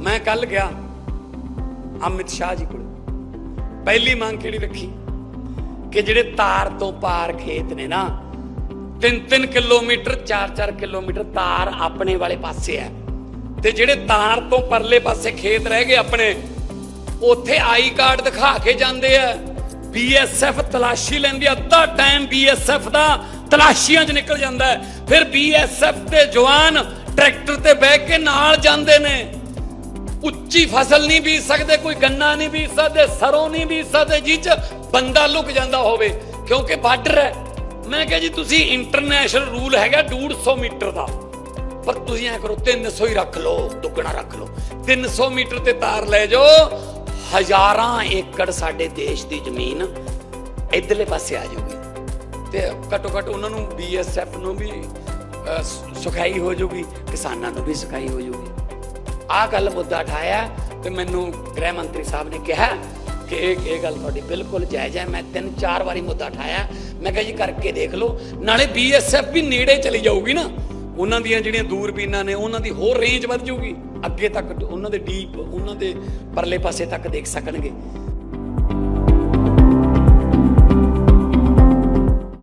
ਮੈਂ ਕੱਲ ਗਿਆ ਅਮਿਤ ਸ਼ਾਹ ਜੀ ਕੋਲ। ਪਹਿਲੀ ਮੰਗ ਕਿਹੜੀ ਰੱਖੀ? ਕਿ ਜਿਹੜੇ ਤਾਰ ਤੋਂ ਪਾਰ ਖੇਤ ਨੇ ਨਾ 3-3 ਕਿਲੋਮੀਟਰ 4-4 ਕਿਲੋਮੀਟਰ ਤਾਰ ਆਪਣੇ ਵਾਲੇ ਪਾਸੇ ਹੈ। ਤੇ ਜਿਹੜੇ ਤਾਰ ਤੋਂ ਪਰਲੇ ਪਾਸੇ ਖੇਤ ਰਹਿ ਗਏ ਆਪਣੇ, ਉੱਥੇ ਆਈ ਕਾਰਡ ਦਿਖਾ ਕੇ ਜਾਂਦੇ ਆ। ਬੀਐਸਐਫ ਤਲਾਸ਼ੀ ਲੈਂਦੀ ਆ, ਅੱਧਾ ਟਾਈਮ ਬੀਐਸਐਫ ਦਾ ਤਲਾਸ਼ੀਆਂ 'ਚ ਨਿਕਲ ਜਾਂਦਾ ਹੈ। ਫਿਰ ਬੀਐਸਐਫ ਦੇ ਜਵਾਨ ਟਰੈਕਟਰ ਤੇ ਬਹਿ ਕੇ ਨਾਲ ਜਾਂਦੇ ਨੇ। ਉੱਚੀ ਫਸਲ ਨਹੀਂ ਬੀਜ ਸਕਦੇ ਕੋਈ ਗੰਨਾ ਨਹੀਂ ਬੀਜ ਸਕਦੇ ਸਰੋਂ ਨਹੀਂ ਬੀਜ ਸਕਦੇ ਜਿਹ ਚ ਬੰਦਾ ਲੁਕ ਜਾਂਦਾ ਹੋਵੇ ਕਿਉਂਕਿ ਬਾਰਡਰ ਹੈ। ਮੈਂ ਕਿਹਾ ਜੀ ਤੁਸੀਂ ਇੰਟਰਨੈਸ਼ਨਲ ਰੂਲ ਹੈਗਾ 150 ਮੀਟਰ ਦਾ। ਪਰ ਤੁਸੀਂ ਐ ਕਰੋ 300 ਹੀ ਰੱਖ ਲਓ ਦੁੱਗਣਾ ਰੱਖ ਲਓ। 300 ਮੀਟਰ ਤੇ ਤਾਰ ਲੈ ਜਾਓ। ਹਜ਼ਾਰਾਂ ਏਕੜ ਸਾਡੇ ਦੇਸ਼ ਦੀ ਜ਼ਮੀਨ ਇਧਰਲੇ ਪਾਸੇ ਆ ਜਾਊਗੀ। ਤੇ ਘੱਟੋ ਘੱਟ ਉਹਨਾਂ ਨੂੰ ਬੀਐਸਐਫ ਨੂੰ ਵੀ ਅਹ, ਸ- ਸੁਖਾਈ ਹੋ ਜਾਊਗੀ ਕਿਸਾਨਾਂ ਨੂੰ ਵੀ ਸੁਖਾਈ ਹੋ ਜਾਊਗੀ। ਆਹ ਗੱਲ ਮੁੱਦਾ ਉਠਾਇਆ ਤੇ ਮੈਨੂੰ ਗ੍ਰਹਿ ਮੰਤਰੀ ਸਾਹਿਬ ਨੇ ਕਿਹਾ ਕਿ ਇਹ ਇਹ ਗੱਲ ਤੁਹਾਡੀ ਬਿਲਕੁਲ ਜਾਇਜ਼ ਹੈ। ਮੈਂ ਤਿੰਨ ਚਾਰ ਵਾਰੀ ਮੁੱਦਾ ਉਠਾਇਆ। ਮੈਂ ਕਿਹਾ ਜੀ ਕਰਕੇ ਦੇਖ ਲਓ। ਨਾਲੇ ਬੀਐਸਐਫ ਵੀ ਨੇੜੇ ਚਲੀ ਜਾਊਗੀ ਨਾ। ਉਹਨਾਂ ਦੀਆਂ ਜਿਹੜੀਆਂ ਦੂਰਬੀਨਾਂ ਨੇ, ਉਹਨਾਂ ਦੀ ਹੋਰ ਰੇਂਜ ਵੱਧ ਜਾਊਗੀ। ਅੱਗੇ ਤੱਕ ਉਹਨਾਂ ਦੇ ਡੀਪ ਉਹਨਾਂ ਦੇ ਪਰਲੇ ਪਾਸੇ ਤੱਕ ਦੇਖ ਸਕਣਗੇ।